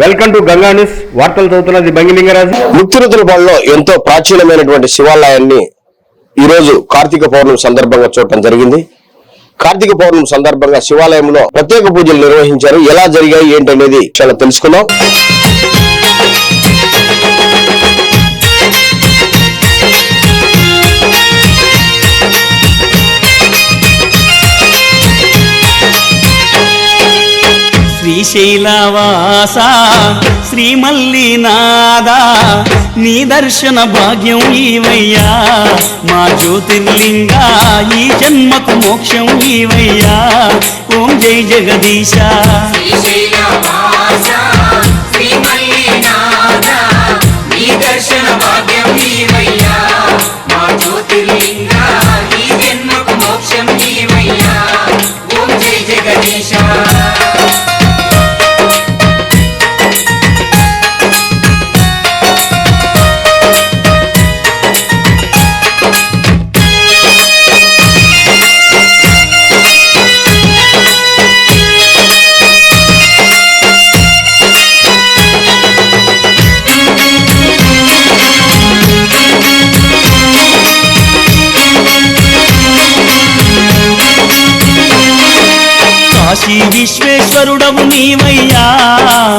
Welcome to Ganga news వార్తలు చదువుతున్నది బంగిలింగరాజు ముక్తిరుతులపాడులో ఎంతో ప్రాచీనమైనటువంటి శివాలయాన్ని ఈ రోజు కార్తీక పౌర్ణమి సందర్భంగా చూడటం జరిగింది. కార్తీక పౌర్ణమి సందర్భంగా శివాలయంలో ప్రత్యేక పూజలు నిర్వహించారు. ఎలా జరిగాయి ఏంటనేది చాలా తెలుసుకుందాం. శ్రీశైలవాస శ్రీమల్లినాదా నీ దర్శన భాగ్యం ఈవయ్యా. మా జ్యోతిర్లింగ ఈ జన్మకు మోక్షం ఈవయ్యా. ఓం జై జగదీశ. శ్రీశైలవాస నీ దర్శన భాగ్యం ఈవయ్యా. మా జ్యోతిర్లింగ విశ్వేశ్వరుడవు నీవయ్యా.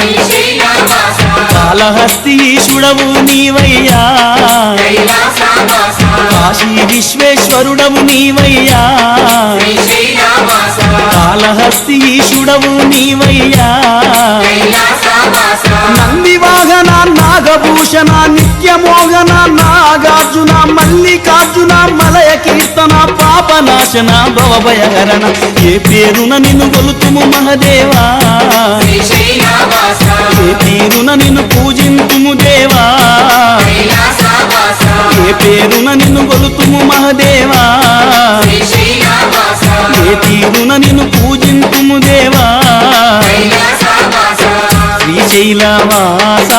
శ్రీశైలవాస కాళహస్తీశుడవు నీవయ్యా. కాశీ విశ్వేశ్వరుడవు నీవయ్యా. శ్రీశైలవాస కాళహస్తీశుడవు నీవయ్యా. నంది వాహన నాగభూషణ నిత్యమోహన నాగార్జున మల్లికార్జున మలయ కీర్తన పాపనాశన భవభయహరణ. ఏ పేరున నిన్ను గొలుతుము మహదేవా? ఏ తీరున నిన్ను పూజింతుము దేవా? ఏ పేరున నిన్ను గొలుతుము మహదేవా? ఏ తీరున నిన్ను పూజింతుము దేవా? శ్రీశైలవాస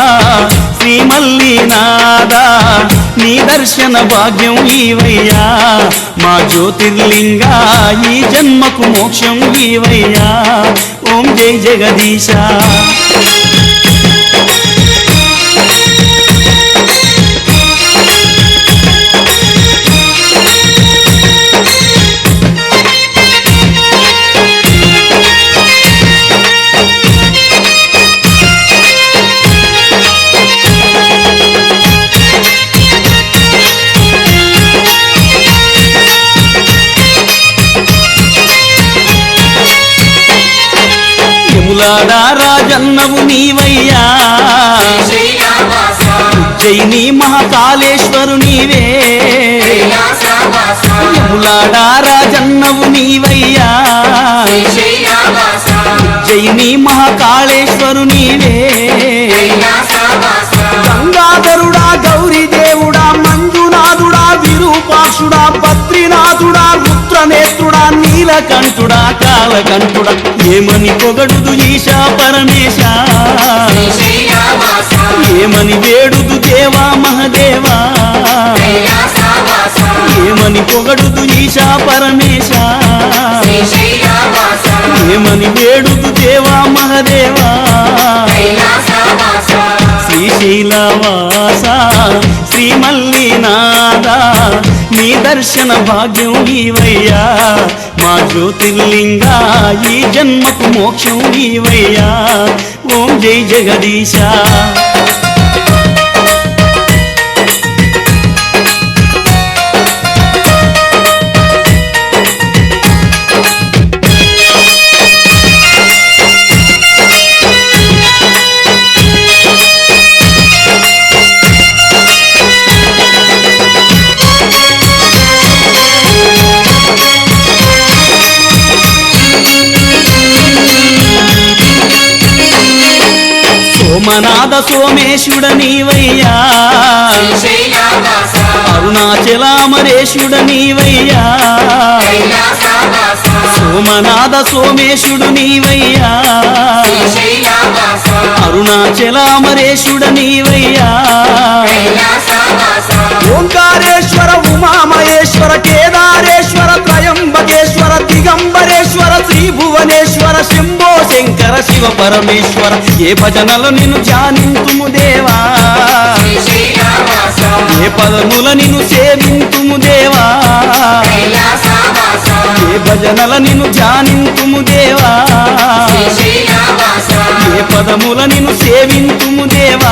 శ్రీమల్లినాథ నీ దర్శన భాగ్యం ఈవయ్యా. మా జ్యోతిర్లింగ ఈ జన్మకు మోక్షం ఈవయ్యా. ఓం జై జగదీశ. యములాడా రాజన్నవు నీవయ్యా. శ్రీశైలవాస జైని మహాకాళేశ్వరు నీవే. కైలాసవాస రాజన్నవు నీవయ్యా. శ్రీశైలవాస జైని మహాకాళేశ్వరు నీవే. మంజునాథుడా విరూపాక్షుడా బద్రీనాథుడా రుద్రనేత్రుడా నీలకంఠుడా కాలకంఠుడా. ఏమని పొగడుదు ఈశా పరమేశ? ఏమని వేడుదు దేవా మహదేవా? ఏమని పొగడుదు ఈశా పరమేశ? ఏమని వేడుదు దేవా మహదేవా? శ్రీశైలవాస శ్రీమల్లినాథ నీ దర్శన భాగ్యం ఈవయ్యా మా జ్యోతిర్లింగ ఈ జన్మకు మోక్షం ఈవయ్యా ఓం జై జగదీశ. సోమనాథ సోమేశుడ నీవయ్యా. శ్రీశైలవాస అరుణాచలామరేశుడ నీవయ్యా. సోమనాథ సోమేశుడు నీవయ్యా. అరుణాచల అమరేశుడ నీవయ్యా. ఓంకారేశ్వర ఉమామహేశ్వర కేదారేశ్వర త్రయంబకేశ్వర దిగంబరేశ్వర శ్రీ భువనేశ్వర శంభో శంకర శివ పరమేశ్వర. ఏ భజనలు నిన్ను జానింతుము దేవా? ఏ పదముల నిన్ను సేవింతుము దేవా? ఏ భజనల నిన్ను నిన్ను ధ్యానింతుము దేవా. ఏ పదముల నిన్ను సేవింతుము దేవా.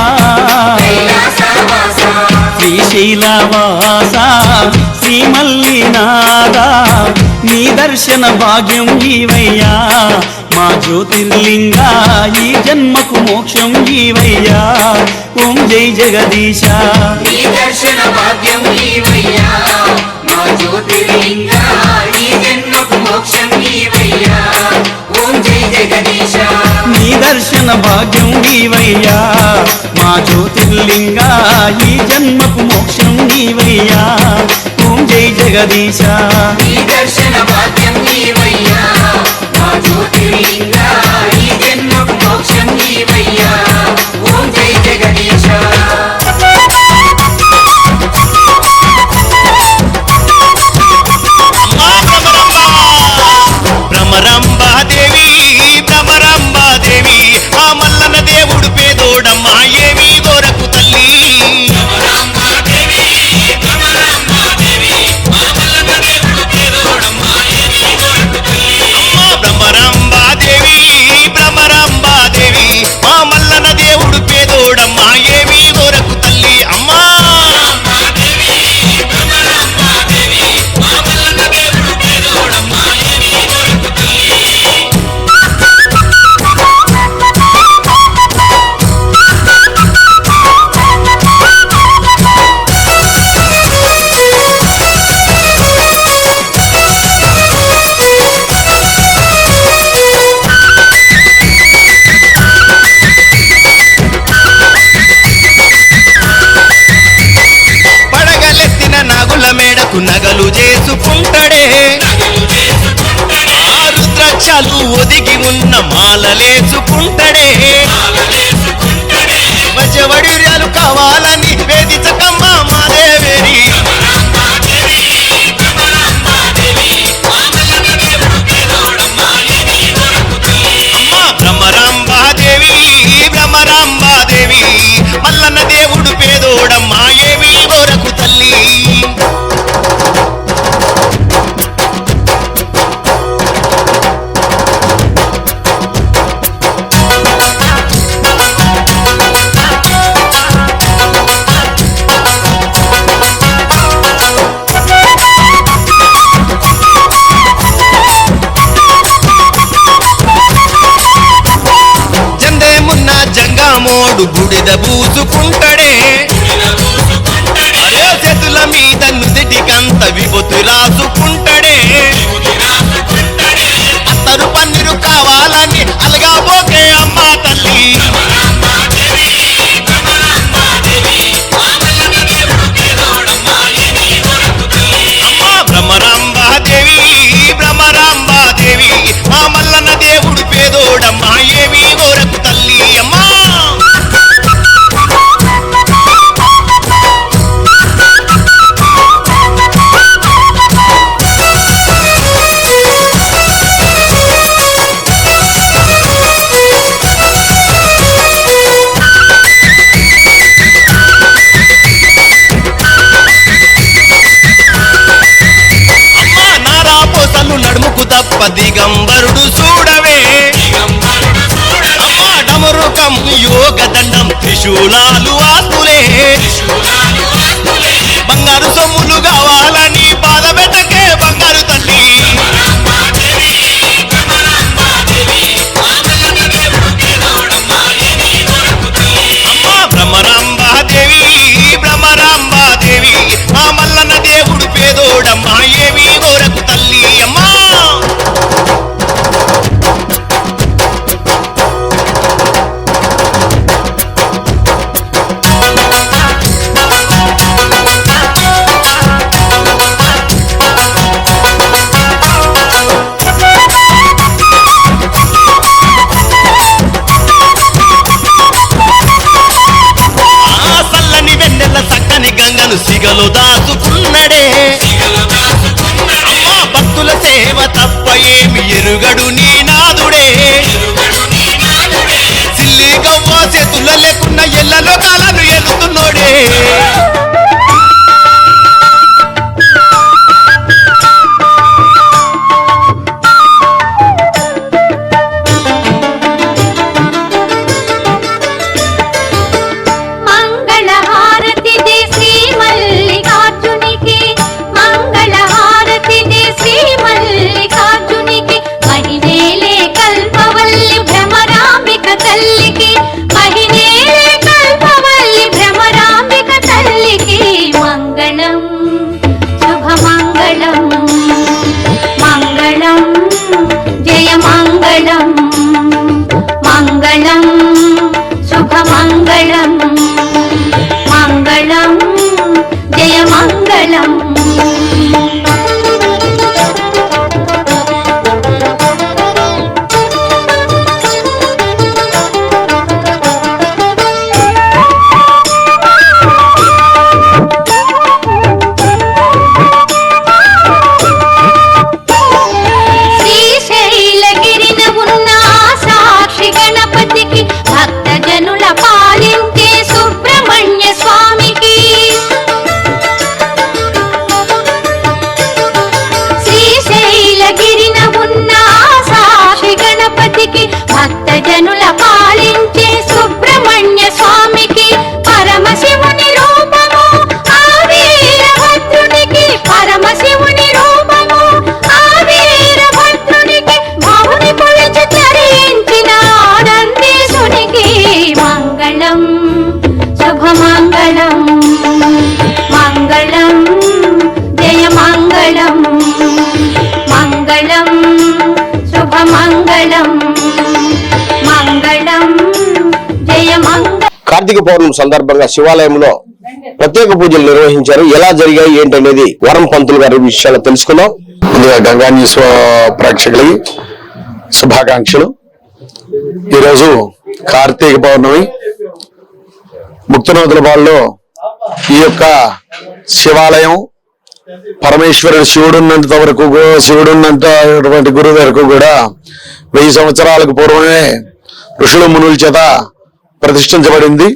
శ్రీ శైలవాస శ్రీ శ్రీమల్లినాథ నీ దర్శన భాగ్యం ఈవయ్యా మా జ్యోతిర్లింగ ఈ జన్మకు మోక్షం ఈవయ్యా ఓం జై జగదీశ. జ్యోతిర్లింగ ఈ జన్మ మోక్షం నీవయ్యా ఓం జై జగదీశ. నీ దర్శన భాగ్యం నీవయ్యా మా జ్యోతిర్లింగా ఈ జన్మకు మోక్షం నీవయ్యా ఓం జై జగదీశ. నీ దర్శన భాగ్యం ఈ జన్మకు మోక్షం నీవయ్యా కార్తీక పౌర్ణమి సందర్భంగా శివాలయంలో ప్రత్యేక పూజలు నిర్వహించారు. ఎలా జరిగాయి ఏంటనేది వరం పంతులు గారి విషయాలు తెలుసుకుందాం. ముందుగా గంగా న్యూస్ ప్రేక్షకులకి శుభాకాంక్షలు. ఈరోజు కార్తీక పౌర్ణమి. ముక్తనోతుల బాల్లో ఈ యొక్క శివాలయం పరమేశ్వరుడు శివుడున్నంత వరకు శివుడున్నంత గురువు వరకు కూడా వెయ్యి సంవత్సరాలకు పూర్వమే ఋషులు మునుల చేత ప్రతిష్ఠించబడింది.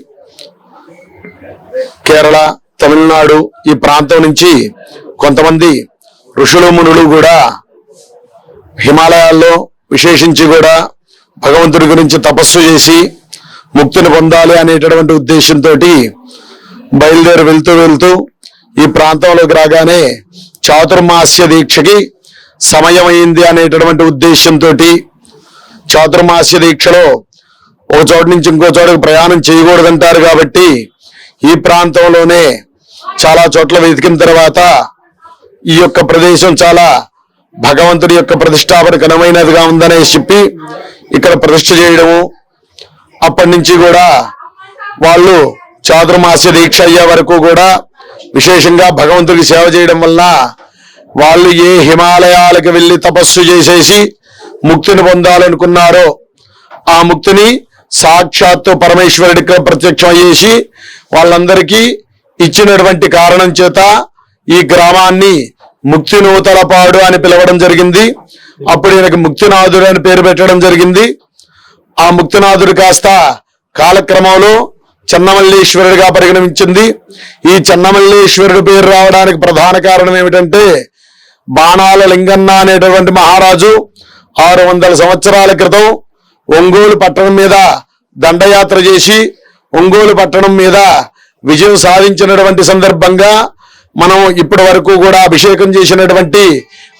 కేరళ తమిళనాడు ఈ ప్రాంతం నుంచి కొంతమంది ఋషులు మునులు కూడా హిమాలయాల్లో విశేషించి కూడా భగవంతుడి గురించి తపస్సు చేసి ముక్తిని పొందాలి అనేటటువంటి ఉద్దేశంతో బయలుదేరి వెళ్తూ వెళ్తూ ఈ ప్రాంతంలోకి రాగానే చాతుర్మాస్య దీక్షకి సమయమైంది అనేటటువంటి ఉద్దేశంతో చాతుర్మాస్య దీక్షలో ఒక చోటు నుంచి ఇంకో చోటుకు ప్రయాణం చేయకూడదంటారు కాబట్టి ఈ ప్రాంతంలోనే చాలా చోట్ల వెతికిన తర్వాత ఈ యొక్క ప్రదేశం చాలా భగవంతుడి యొక్క ప్రతిష్టాపన ఘనమైనదిగా ఉందనే చెప్పి ఇక్కడ ప్రతిష్ఠ చేయడము. అప్పటి నుంచి కూడా వాళ్ళు చాతుర్మాస్య దీక్ష అయ్యే వరకు కూడా విశేషంగా భగవంతుడికి సేవ చేయడం వలన వాళ్ళు ఏ హిమాలయాలకు వెళ్ళి తపస్సు చేసేసి ముక్తిని పొందాలనుకున్నారో ఆ ముక్తిని సాక్షాత్తు పరమేశ్వరుడికి ప్రత్యక్షం అయ్యేసి వాళ్ళందరికీ ఇచ్చినటువంటి కారణం చేత ఈ గ్రామాన్ని ముక్తి నూతలపాడు అని పిలవడం జరిగింది. అప్పుడు ఈయనకి ముక్తినాథుడు అని పేరు పెట్టడం జరిగింది. ఆ ముక్తినాథుడు కాస్త కాలక్రమంలో చెన్నమల్లేశ్వరుడిగా పరిగణించింది. ఈ చెన్నమల్లేశ్వరుడు పేరు రావడానికి ప్రధాన కారణం ఏమిటంటే బాణాల లింగన్న అనేటటువంటి మహారాజు ఆరు వందల సంవత్సరాల క్రితం ఒంగోలు పట్టణం మీద దండయాత్ర చేసి ఒంగోలు పట్టణం మీద విజయం సాధించినటువంటి సందర్భంగా మనం ఇప్పటి వరకు కూడా అభిషేకం చేసినటువంటి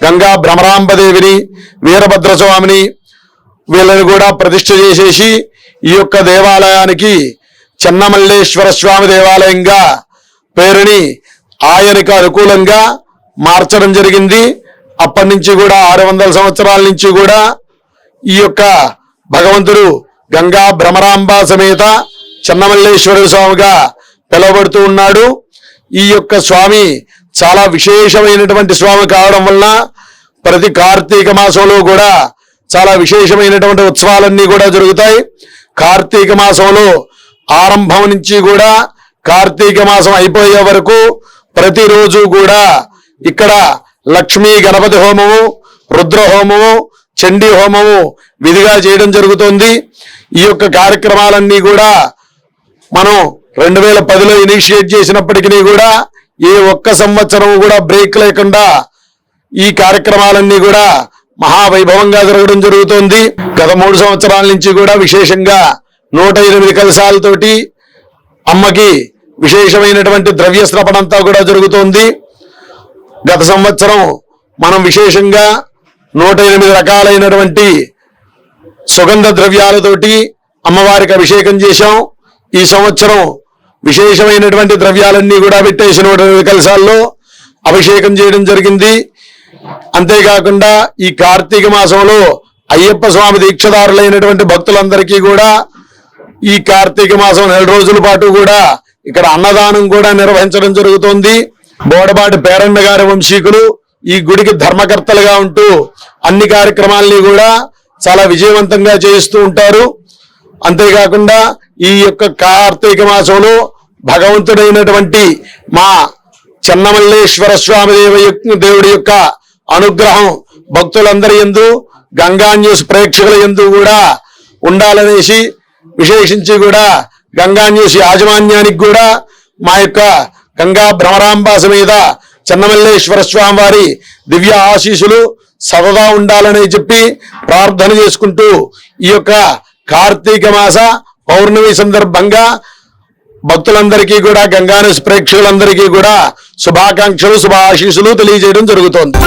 గంగా భ్రమరాంబదేవిని వీరభద్రస్వామిని వీళ్ళని కూడా ప్రతిష్ఠ చేసేసి ఈ యొక్క దేవాలయానికి చెన్నమల్లేశ్వర స్వామి దేవాలయంగా పేరుని ఆయనకు అనుకూలంగా మార్చడం జరిగింది. అప్పటి నుంచి కూడా ఆరు వందల సంవత్సరాల నుంచి కూడా ఈ యొక్క భగవంతుడు గంగా భ్రమరాంబ సమేత చెన్నమల్లేశ్వర స్వామిగా పిలువబడుతూ ఉన్నాడు. ఈ యొక్క స్వామి చాలా విశేషమైనటువంటి స్వామి కావడం వలన ప్రతి కార్తీక మాసంలో కూడా చాలా విశేషమైనటువంటి ఉత్సవాలన్నీ కూడా జరుగుతాయి. కార్తీక మాసంలో ఆరంభం నుంచి కూడా కార్తీక మాసం అయిపోయే వరకు ప్రతిరోజు కూడా ఇక్కడ లక్ష్మీ గణపతి హోమము రుద్ర హోమము చండీ హోమము విధిగా చేయడం జరుగుతుంది. ఈ యొక్క కార్యక్రమాలన్నీ కూడా మనం రెండు వేల పదిలో ఇనిషియేట్ చేసినప్పటికీ కూడా ఏ ఒక్క సంవత్సరం కూడా బ్రేక్ లేకుండా ఈ కార్యక్రమాలన్నీ కూడా మహావైభవంగా జరగడం జరుగుతోంది. గత మూడు సంవత్సరాల నుంచి కూడా విశేషంగా నూట ఎనిమిది కలశాలతోటి అమ్మకి విశేషమైనటువంటి ద్రవ్య స్రపణంతా కూడా జరుగుతోంది. గత సంవత్సరం మనం విశేషంగా నూట ఎనిమిది రకాలైనటువంటి సుగంధ ద్రవ్యాలతోటి అమ్మవారికి అభిషేకం చేశాం. ఈ సంవత్సరం విశేషమైనటువంటి ద్రవ్యాలన్నీ కూడా పెట్టేసిన కలశాల్లో అభిషేకం చేయడం జరిగింది. అంతేకాకుండా ఈ కార్తీక మాసంలో అయ్యప్ప స్వామి దీక్షదారులైనటువంటి భక్తులందరికీ కూడా ఈ కార్తీక మాసం నెల రోజుల పాటు కూడా ఇక్కడ అన్నదానం కూడా నిర్వహించడం జరుగుతోంది. బోడబాటి పేరన్న గారి వంశీకులు ఈ గుడికి ధర్మకర్తలుగా ఉంటూ అన్ని కార్యక్రమాల్ని కూడా చాలా విజయవంతంగా చేయిస్తూ ఉంటారు. అంతేకాకుండా ఈ యొక్క కార్తీక మాసంలో భగవంతుడైనటువంటి మా చెన్నమల్లేశ్వర స్వామి దేవ దేవుడి యొక్క అనుగ్రహం భక్తులందరి ఎందు గంగా న్యూస్ ప్రేక్షకుల ఎందు కూడా ఉండాలనేసి విశేషించి కూడా గంగా న్యూస్ యాజమాన్యానికి కూడా మా యొక్క గంగా భ్రమరాంబాస మీద చెన్నమల్లేశ్వర స్వామి వారి దివ్య ఆశీసులు సదదా ఉండాలని చెప్పి ప్రార్థన చేసుకుంటూ ఈ యొక్క కార్తీక మాస పౌర్ణమి సందర్భంగా భక్తులందరికీ కూడా గంగానస్ ప్రేక్షకులందరికీ కూడా శుభాకాంక్షలు శుభాశీస్సులు తెలియజేయడం జరుగుతోంది.